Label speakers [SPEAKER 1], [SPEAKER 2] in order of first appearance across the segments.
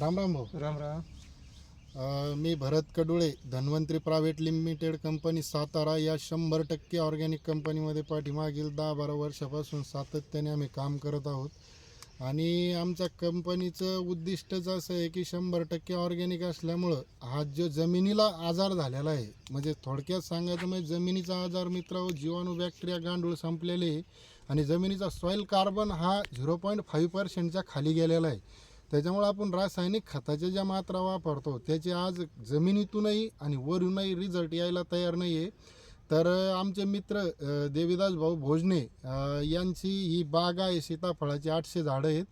[SPEAKER 1] राम राम भाऊ.
[SPEAKER 2] राम राम.
[SPEAKER 1] अ, मी Bharat Kadule Dhanvantari private limited company Satara या शंभर टक्के ऑर्गॅनिक कंपनीमध्ये पाठीमागील दहा बारा वर्षापासून सातत्याने आम्ही काम करत आहोत. आणि आमच्या कंपनीचं उद्दिष्टच असं आहे की शंभर टक्के ऑर्गॅनिक असल्यामुळं हा जो जमिनीला आजार झालेला आहे म्हणजे थोडक्यात सांगायचं म्हणजे जमिनीचा आजार मित्र जीवाणू बॅक्टेरिया गांडूळ संपलेले आहे. आणि जमिनीचा सॉईल कार्बन हा झिरो पॉईंट फाईव्ह पर्सेंटच्या खाली गेलेला आहे. त्याच्यामुळे आपण रासायनिक खताच्या ज्या मात्रा वापरतो त्याचे आज जमिनीतूनही आणि वरूनही रिझल्ट यायला तयार नाही आहे तर आमचे मित्र देवीदास भाऊ भोजने यांची ही बाग आहे सीताफळाची आठशे झाडं आहेत.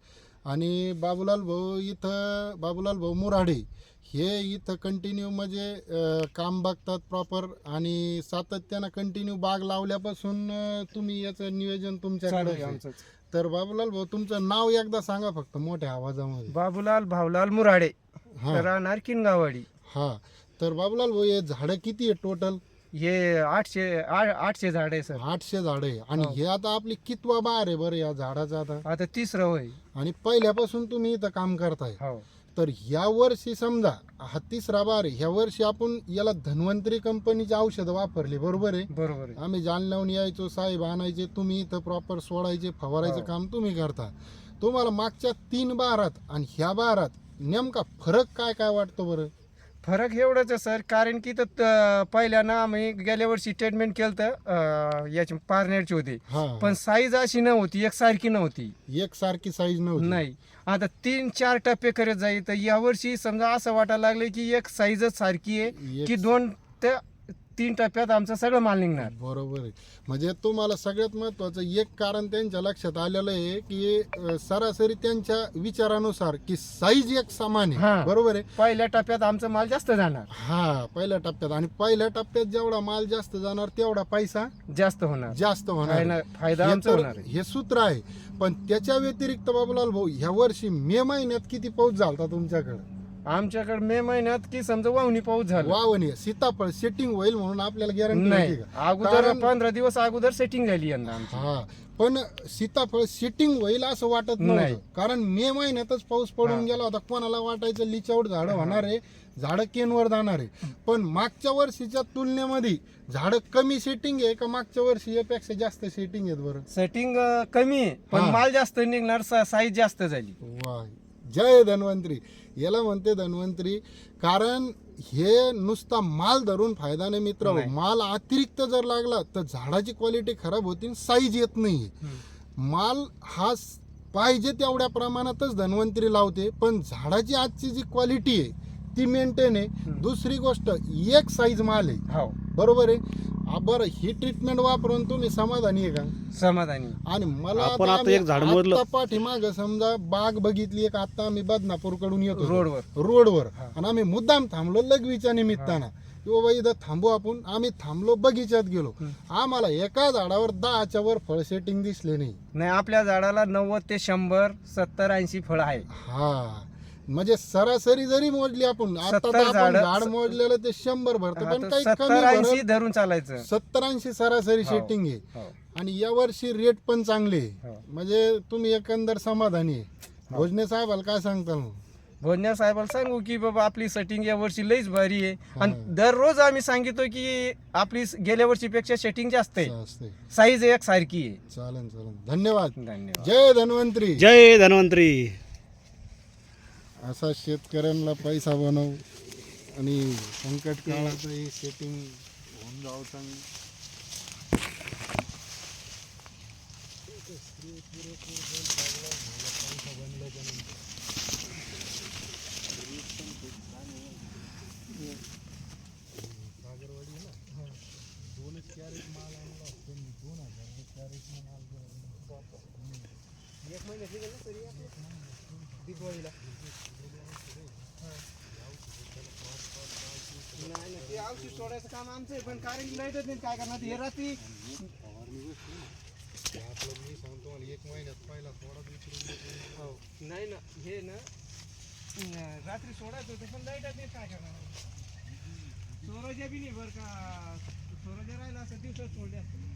[SPEAKER 1] आणि बाबूलाल भाऊ इथं बाबूलाल भाऊ मुराडे हे इथं कंटिन्यू म्हणजे काम बघतात प्रॉपर आणि सातत्यानं कंटिन्यू बाग लावल्यापासून तुम्ही याचं नियोजन तुमच्याकडे
[SPEAKER 2] आहे. आमचं.
[SPEAKER 1] तर बाबूलाल भाऊ तुमचं नाव एकदा सांगा फक्त मोठ्या आवाजामध्ये.
[SPEAKER 2] बाबूलाल भावलाल मुराडे
[SPEAKER 1] हा.
[SPEAKER 2] राहणार किनगावाडी
[SPEAKER 1] हा. तर बाबूलाल भाऊ हे झाडं किती आहे टोटल
[SPEAKER 2] हे आठशे आ- आठशे झाड आहे सर.
[SPEAKER 1] आठशे झाडं आहे. आणि
[SPEAKER 2] हो.
[SPEAKER 1] हे आता आपली कितवा बार आहे बरं या झाडाचा आता?
[SPEAKER 2] आता तिसरं होय.
[SPEAKER 1] आणि पहिल्यापासून तुम्ही इथं काम करताय.
[SPEAKER 2] हो.
[SPEAKER 1] तर ह्या वर्षी समजा हा तिसरा बार आहे. ह्या वर्षी आपण याला धन्वंतरी कंपनीची औषधं वापरली बरोबर आहे?
[SPEAKER 2] बरोबर आहे.
[SPEAKER 1] आम्ही जाणल्याहून यायचो साहेब आणायचे तुम्ही इथं प्रॉपर सोडायचे फवारायचं
[SPEAKER 2] हो.
[SPEAKER 1] काम तुम्ही करता. तुम्हाला मागच्या तीन बारात आणि ह्या बारात नेमका फरक काय काय वाटतो बरं?
[SPEAKER 2] फरक एवढंच आहे सर. कारण की तर पहिल्यानं आम्ही गेल्या वर्षी ट्रीटमेंट केलं तर याची पारनेरची होती.
[SPEAKER 1] हा.
[SPEAKER 2] पण साईज अशी नव्हती एकसारखी नव्हती.
[SPEAKER 1] एक सारखी साईज नव्हती.
[SPEAKER 2] नाही. आता तीन चार टप्पे करत जाईल तर यावर्षी समजा असं वाटायला लागलं की एक साईजच सारखी आहे
[SPEAKER 1] एक
[SPEAKER 2] की दोन ते तीन टप्प्यात आमचं सगळं माल निघणार.
[SPEAKER 1] बरोबर आहे. म्हणजे तुम्हाला सगळ्यात महत्वाचं एक कारण त्यांच्या लक्षात आलेलं आहे की अं, सरासरी त्यांच्या विचारानुसार की साईज एक समान आहे.
[SPEAKER 2] हा.
[SPEAKER 1] बरोबर आहे?
[SPEAKER 2] पहिल्या टप्प्यात आमचा माल जास्त जाणार.
[SPEAKER 1] हा पहिल्या टप्प्यात. आणि पहिल्या टप्प्यात जेवढा माल जास्त जाणार तेवढा पैसा
[SPEAKER 2] जास्त होणार.
[SPEAKER 1] जास्त होणार
[SPEAKER 2] फायदा
[SPEAKER 1] आहे.
[SPEAKER 2] फायदा
[SPEAKER 1] हे
[SPEAKER 2] आमचा
[SPEAKER 1] तर-
[SPEAKER 2] होणार आहे.
[SPEAKER 1] हे सूत्र आहे. पण त्याच्या व्यतिरिक्त बाबूलाल भाऊ ह्या वर्षी मे महिन्यात किती पाऊस झाला तुमच्याकडे?
[SPEAKER 2] आमच्याकडे मे महिन्यात की समजा वावणी पाऊस झाला.
[SPEAKER 1] वावणी सीताफळ सेटिंग होईल म्हणून आपल्याला गॅरंटी
[SPEAKER 2] नाही.
[SPEAKER 1] का?
[SPEAKER 2] अगोदर पंधरा दिवस अगोदर सेटिंग झाली यंदा आमची.
[SPEAKER 1] हा पण सीताफळ सिटिंग होईल असं वाटत
[SPEAKER 2] नाही.
[SPEAKER 1] कारण मे महिन्यातच पाऊस पडून
[SPEAKER 2] हा.
[SPEAKER 1] गेला होता. कोणाला वाटायचं लिचआउट झाडं होणार आहे झाडं केनवर जाणार आहे. पण मागच्या वर्षीच्या तुलनेमध्ये झाडं कमी सेटिंग आहे का मागच्या वर्षी यापेक्षा जास्त सेटिंग आहेत बरं?
[SPEAKER 2] सेटिंग कमी आहे. पण
[SPEAKER 1] हा.
[SPEAKER 2] माल जास्त निघणार साईज जास्त झाली.
[SPEAKER 1] वा जय धन्वंतरी. याला म्हणते धन्वंतरी. कारण हे नुसता माल धरून फायदा नाही. मित्र. माल अतिरिक्त जर लागला तर झाडाची क्वालिटी खराब होती साईज येत नाही माल हा पाहिजे तेवढ्या प्रमाणातच धन्वंतरी लावते पण झाडाची आजची जी क्वालिटी आहे ती मेंटेन आहे. दुसरी गोष्ट एक साईज माल आहे.
[SPEAKER 2] हो.
[SPEAKER 1] बरोबर आहे? आ, बरं ही ट्रीटमेंट वापरून तुम्ही समाधानी आहे का?
[SPEAKER 2] समाधानी.
[SPEAKER 1] आणि मला
[SPEAKER 3] आपण आता एक झाड मोजलं.
[SPEAKER 1] पाठीमागं समजा बाग बघितली एक आता आम्ही बदनापूरकडून येतो
[SPEAKER 2] रोडवर.
[SPEAKER 1] रोडवर. आणि आम्ही मुद्दाम थांबलो लघवीच्या निमित्तानं. की बाबा इथं थांबू आपण. आम्ही थांबलो बगीच्यात गेलो. आम्हाला एका झाडावर दहाच्या वर फळ सेटिंग दिसले नाही.
[SPEAKER 2] नाही आपल्या झाडाला नव्वद ते शंभर सत्तर ऐंशी फळ आहे
[SPEAKER 1] हा. म्हणजे सरासरी जरी मोजली आपण आता तर
[SPEAKER 2] 70
[SPEAKER 1] आपण
[SPEAKER 2] झाडं-
[SPEAKER 1] झाड मोजलेलं ते शंभर भरतं पण काही
[SPEAKER 2] सत्तर
[SPEAKER 1] कमी
[SPEAKER 2] ऐंशी. धरून चालायचं
[SPEAKER 1] सत्तर ऐंशी सरासरी
[SPEAKER 2] हो.
[SPEAKER 1] सेटिंग आहे
[SPEAKER 2] हो.
[SPEAKER 1] आणि या वर्षी रेट पण चांगले आहे.
[SPEAKER 2] हो.
[SPEAKER 1] म्हणजे तुम्ही एकंदर समाधानी आहे भोजने साहेबाला काय सांगताल मग?
[SPEAKER 2] भोजन्या साहेबाला सांगू की बाबा आपली सेटिंग या वर्षी लईच भारी आहे आणि दररोज आम्ही सांगितो की आपली स- गेल्या वर्षीपेक्षा सेटिंग जास्त आहे
[SPEAKER 1] असं
[SPEAKER 2] साईज एक सारखी आहे
[SPEAKER 1] चालेल चालेल धन्यवाद
[SPEAKER 2] धन्यवाद
[SPEAKER 1] जय धन्वंतरी
[SPEAKER 3] जय धन्वंतरी
[SPEAKER 1] असा शेतकऱ्यांना पैसा बनव आणि संकट काळाचं सेटिंग होऊन जावं चांगलं.
[SPEAKER 2] नाही ते औषध सोडायचं काम आमचं आहे पण कारण की लाईटच नाही काय करणार? हे रात्री
[SPEAKER 1] मी सांगतो मला एक महिन्यात पहिला थोडा
[SPEAKER 2] हो नाही ना हे ना रात्री सोडायचं होतं पण लाईटच नाही काय करणार? सोराज्या बी नाही बरं का सोराज्या राहिला असं दिवसात सोडले असते.